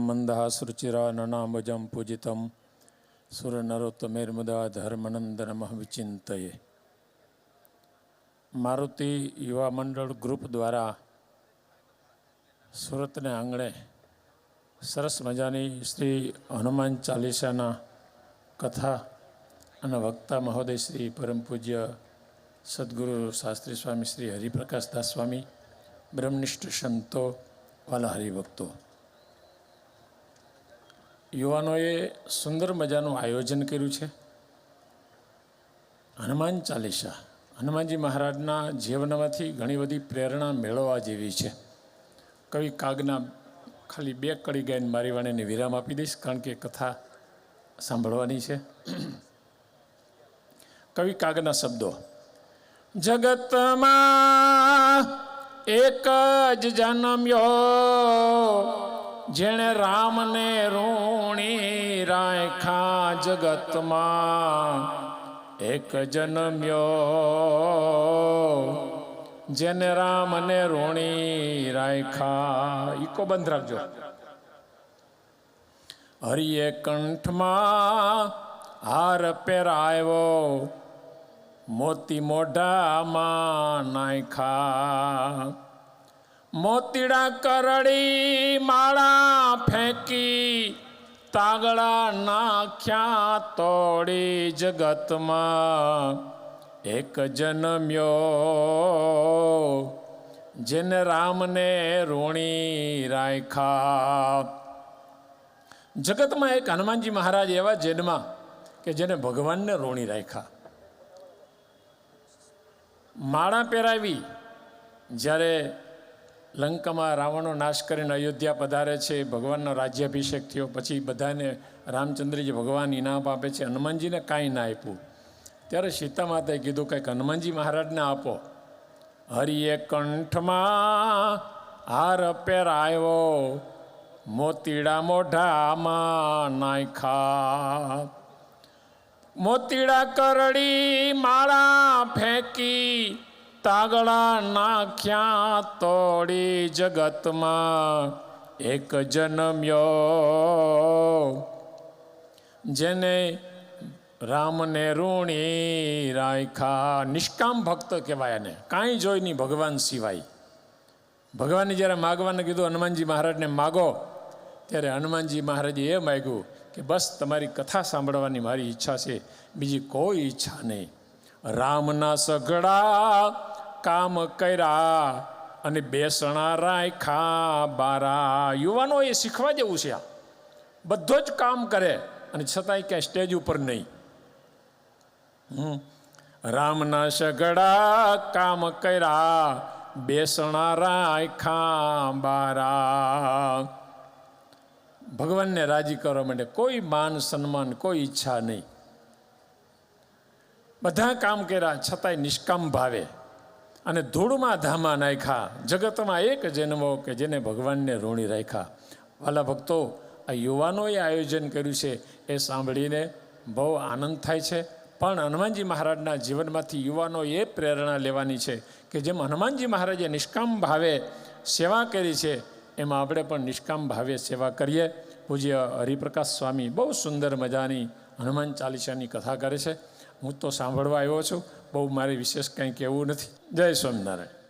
મંદહાસૃચિરા નનામજમ પૂજિતમ સુરનરોત્તમેર્મુદા ધર્મનંદનમઃ વિચિંતયે મારુતિ યુવા મંડળ ગ્રુપ દ્વારા સુરતને આંગણે સરસ મજાની શ્રી હનુમાન ચાલીસાના કથા અને વક્તા મહોદય શ્રી પરમ પૂજ્ય સદગુરુ શાસ્ત્રી સ્વામી શ્રી હરિપ્રકાશ દાસ સ્વામી બ્રહ્મનિષ્ઠ સંતો વાલા હરિભક્તો યુવાનોએ સુંદર મજાનું આયોજન કર્યું છે. હનુમાન ચાલીસા. હનુમાનજી મહારાજના જીવનમાંથી ઘણી બધી પ્રેરણા મેળવવા જેવી છે. કવિ કાગના ખાલી બે કડી ગાઈને મારી વાણીને વિરામ આપી દઈશ, કારણ કે કથા સાંભળવાની છે. કવિ કાગના શબ્દો. જગતમાં એક જ જન્મ્યો જેણે રામને ઋણી રાખ્યા જગતમાં. એક જન્મ્યો જેને રામને ઋણી રાખ્યા ઈકો બંધ રાખજો. હરિએ કંઠમાં હાર પહેરાયો મોતી મોઢામાં નાખ્યા મોતીડા કરડી માળા ફેંકી તાગડા નાખ્યા તોડી જગતમાં. એક જન્મ્યો જેને રામને ઋણી રાખ્યા જગતમાં એક હનુમાનજી મહારાજ એવા જન્મા કે જેને ભગવાનને ઋણી રાખ્યા માળા પહેરાવી, જ્યારે લંકામાં રાવણનો નાશ કરીને અયોધ્યા પધારે છે, ભગવાનનો રાજ્યાભિષેક થયો, પછી બધાને રામચંદ્રજી ભગવાન ઇનામ આપે છે, હનુમાનજીને કાંઈ ના આપ્યું. ત્યારે સીતા માતાએ કીધું કંઈક હનુમાનજી મહારાજને આપો. હરિએ કંઠમાં હાર પહેરાયો મોતીડા મોઢામાં નાખ્યા મોતીડા કરડી માળા ફેંકી, તાગડા નાખ્યા તોડી જગતમાં એક જન્મ્યો. જેને રામને ઋણી રાયખા, નિષ્કામ ભક્ત કહેવાય એને. કાંઈ જોઈ નહીં ભગવાન સિવાય. ભગવાનને જ્યારે માગવાને કીધું, હનુમાનજી મહારાજને માગો, ત્યારે હનુમાનજી મહારાજે એ માગ્યું કે બસ તમારી કથા સાંભળવાની મારી ઈચ્છા છે, બીજી કોઈ ઈચ્છા નહીં. રામના સઘળા કામ કર્યા અને બેસણા રાખ્યા બારા. યુવાનો એ શીખવા જેવું છે આ. બધો જ કામ કરે અને છતાંય ક્યાંય સ્ટેજ ઉપર નહીં. હમ. રામના સઘળા કામ કર્યા, બેસણા રાખ્યા બારા. ભગવાનને રાજી કરવા માટે કોઈ માન સન્માન, કોઈ ઈચ્છા નહીં. બધા કામ કર્યા, છતાંય નિષ્કામ ભાવે. અને ધૂળમાં ધામા નાખ્યા. જગતમાં એક જન્મો કે જેને ભગવાનને ઋણી રાખ્યા. વાલા ભક્તો, આ યુવાનોએ આયોજન કર્યું છે. એ સાંભળીને બહુ આનંદ થાય છે. પણ હનુમાનજી મહારાજના જીવનમાંથી યુવાનો એ પ્રેરણા લેવાની છે કે જેમ હનુમાનજી મહારાજે નિષ્કામ ભાવે સેવા કરી છે, એમાં આપણે પણ નિષ્કામ ભાવે સેવા કરીએ. પૂજ્ય હરિપ્રકાશ સ્વામી બહુ સુંદર મજાની હનુમાન ચાલીસાની કથા કરે છે. હું તો સાંભળવા આવ્યો છું. બહુ મારે વિશેષ કંઈ કહેવું નથી. જય સ્વામિનારાયણ.